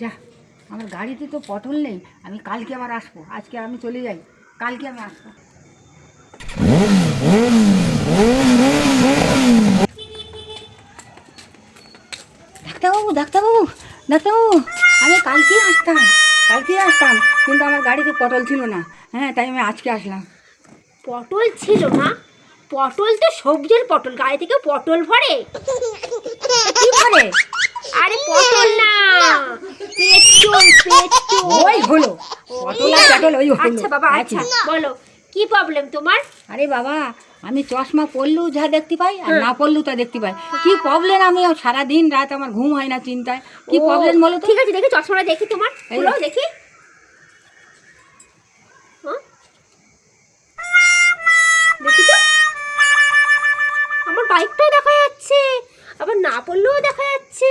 যা, আমার গাড়িতে তো পটল নেই, আমি কালকে আবার আসব, আজকে আমি চলে যাই, কালকে আমি আসব। ডাক্তারবাবু ডাক্তারবাবু ডাক্তারবাবু, আমি কালকেই আসতাম কালকেই আসতাম, কিন্তু আমার গাড়িতে পটল ছিল না। হ্যাঁ তাই আমি আজকে আসলাম। পটল ছিল না, পটল তো সবজির পটল, গাড়ি থেকে পটল ভরে। করে আরে পটল না। পেট্রোল পেট্রোল ওই হলো। পটল আর পটল ওই হলো। আচ্ছা বাবা আচ্ছা। বলো কি প্রবলেম তোমার? আরে বাবা আমি চশমা পরলেও যা দেখতে পাই আর না পরলেও তা দেখতে পাই। কি প্রবলেম আমি সারা দিন রাত আমার ঘুম হয় না চিন্তায়। কি প্রবলেম বলো ঠিক আছে দেখি চশমাটা দেখি তোমার। যে। দেখি। হ্যাঁ? আমার বাইকটাও দেখা আবার না পড়লেও দেখা যাচ্ছে।